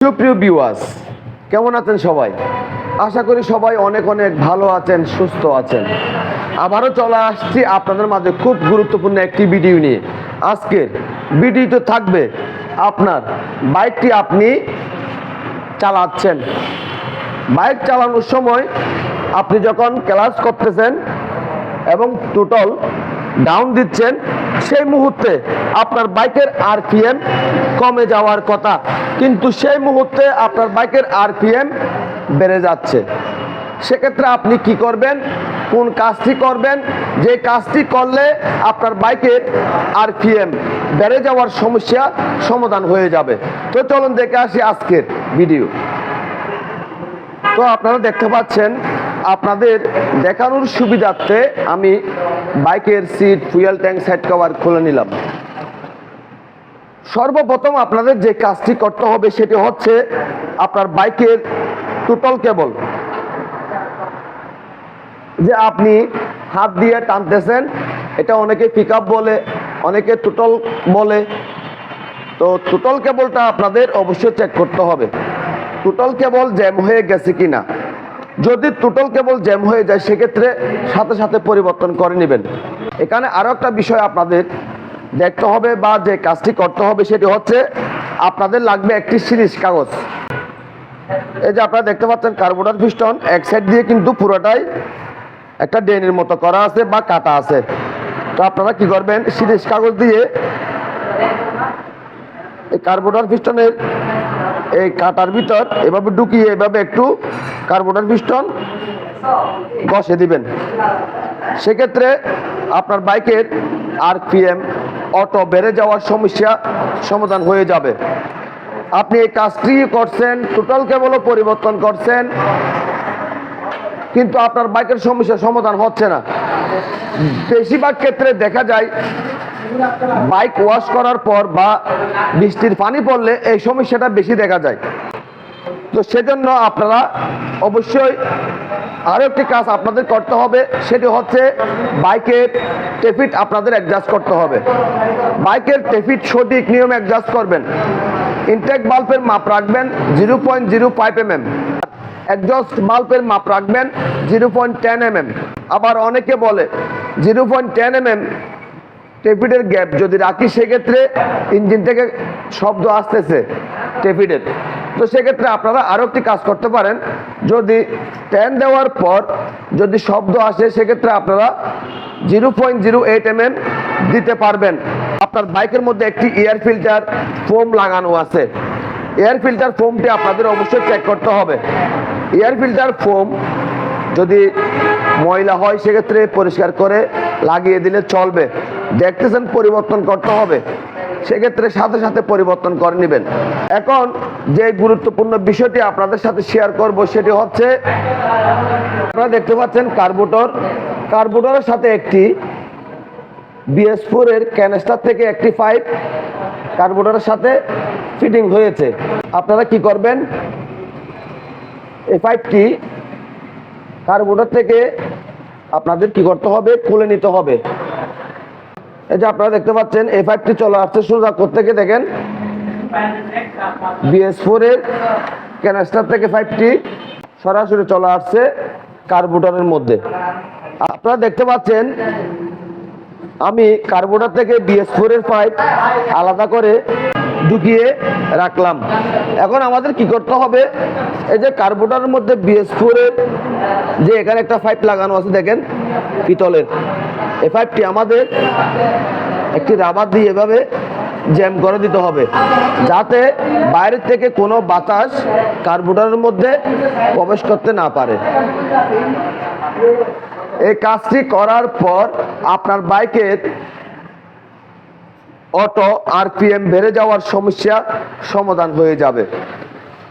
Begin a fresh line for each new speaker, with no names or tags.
সুপ্রিয় বিওয়াস কেমন আছেন সবাই? আশা করি সবাই অনেক অনেক ভালো আছেন, সুস্থ আছেন। আবারও চলে আসছি আপনাদের মাঝে খুব গুরুত্বপূর্ণ একটি ভিডিও নিয়ে। আজকের ভিডিওতে থাকবে আপনার বাইকটি আপনি চালাচ্ছেন। বাইক চালানোর সময় আপনি যখন ক্লাস করতেছেন এবং টোটাল ডাউন দিচ্ছেন সেই মুহূর্তে আপনার বাইকের আরপিএম কমে যাওয়ার কথা, কিন্তু সেই মুহূর্তে আপনার বাইকের আরপিএম বেড়ে যাচ্ছে। সেক্ষেত্রে আপনি কি করবেন? কোন কাজটি করবেন? যে কাজটি করলে আপনার বাইকের আরপিএম বেড়ে যাওয়ার সমস্যা সমাধান হয়ে যাবে। তো চলুন দেখে আসি আজকের ভিডিও। তো আপনারা দেখতে পাচ্ছেন আপনাদের দেখানোর সুবিধার্থে আমি বাইকের seat fuel tank set cover খুলে নিলাম। সর্বপ্রথম আপনাদের যে কাজটি করতে হবে সেটি হচ্ছে আপনার বাইকের টোটাল কেবল যে আপনি হাত দিয়ে টানতেছেন, এটা অনেকে পিক বলে, অনেকে টোটাল বলে। তো টোটাল কেবলটা আপনাদের অবশ্যই চেক করতে হবে। টোটাল কেবল জ্যাম হয়ে গেছে কিনা? যদি টোটাল কেবল জ্যাম হয়ে যায়, সেক্ষেত্রে সাথে সাথে পরিবর্তন করে নেবেন। এখানে আরও একটা বিষয় আপনাদের দেখতে হবে বা যে কাজটি করতে হবে, সেটি হচ্ছে আপনাদের লাগবে একটি সিরিজ কাগজ। এই যে আপনারা দেখতে পাচ্ছেন কার্বোটার পিস্টন এক সাইড দিয়ে কিন্তু পুরোটাই একটা ডেনের মতো করা আছে বা কাটা আছে। তো আপনারা কি করবেন, সিরিজ কাগজ দিয়ে এই কার্বোটার পিস্টনের এই কাটার ভিতর এভাবে ঢুকিয়ে, এভাবে একটু কার্বোটার পিস্টন বসে দিবেন। সেক্ষেত্রে আপনার বাইকের আরপিএম অটো বেড়ে যাওয়ার সমস্যা সমাধান হয়ে যাবে। আপনি এই কাজটি করছেন টোটাল কেবলও পরিবর্তন করছেন, কিন্তু আপনার বাইকের সমস্যার সমাধান হচ্ছে না। বেশিরভাগ ক্ষেত্রে দেখা যায়, বাইক ওয়াশ করার পর বা বৃষ্টির পানি পড়লে এই সমস্যাটা বেশি দেখা যায়। তো সেজন্য আপনারা অবশ্যই আরও একটি কাজ আপনাদের করতে হবে, সেটি হচ্ছে বাইকের টেফিট আপনাদের অ্যাডজাস্ট করতে হবে। বাইকের টেফিট সঠিক নিয়মে অ্যাডজাস্ট করবেন। ইনটেক বাল্বের মাপ রাখবেন zero point zero five M M adjust বাল্বের মাপ রাখবেন zero point ten M M আবার অনেকে বলে zero point ten M M টেপিডের gap যদি রাখি, সেক্ষেত্রে ইঞ্জিন থেকে শব্দ আসতেছে টেপিডের তো সেক্ষেত্রে আপনারা আরও একটি কাজ করতে পারেন। যদি টেন দেওয়ার পর যদি শব্দ আসে, সেক্ষেত্রে আপনারা zero point zero eight M M দিতে পারবেন। আপনার বাইকের মধ্যে একটি এয়ার ফিল্টার ফোম লাগানো আছে। এয়ার ফিল্টার ফোমটি আপনাদের অবশ্যই চেক করতে হবে। এয়ার ফিল্টার ফোম যদি ময়লা হয়, সেক্ষেত্রে পরিষ্কার করে লাগিয়ে দিলে চলবে। দেখতেছেন, পরিবর্তন করতে হবে। সেক্ষেত্রে সাথে সাথে পরিবর্তন করে নেবেন। এখন যে গুরুত্বপূর্ণ বিষয়টি আপনাদের সাথে শেয়ার করব সেটি হচ্ছে, আপনারা দেখতে পাচ্ছেন কার্বোটর কার্বোটরের সাথে একটি বিএস এর ক্যানেস্টার থেকে একটি পাইপ কার্বোটরের সাথে ফিটিং হয়েছে। আপনারা কি করবেন? এই পাইপটি কার্বোটার থেকে আপনাদের কি করতে হবে? খুলে নিতে হবে। এই যে আপনারা দেখতে পাচ্ছেন, এই পাইপটি চলে আসছে সোজা থেকে দেখেন? বিএস ফোর এর ক্যানাস্টার থেকে ফাইভটি সরাসরি চলে আসছে কার্বোটারের মধ্যে। আপনারা দেখতে পাচ্ছেন, আমি কার্বোটার থেকে বিএস ফোর এর পাইপ আলাদা করে ঢুকিয়ে রাখলাম। এখন আমাদের কি করতে হবে? এই যে কার্বোটারের মধ্যে বিএস ফোর এর যে এখানে একটা পাইপ লাগানো আছে, দেখেন, পিতলের। পাইপটি আমাদের একটি রাবার দিয়ে এভাবে জ্যাম করে দিতে হবে। যাতে বাইরের থেকে কোনো বাতাস কার্বোটারের মধ্যে প্রবেশ করতে না পারে। এই কাজটি করার পর আপনার বাইকের অটো, আরপিএম বেড়ে যাওয়ার সমস্যা সমাধান হয়ে যাবে।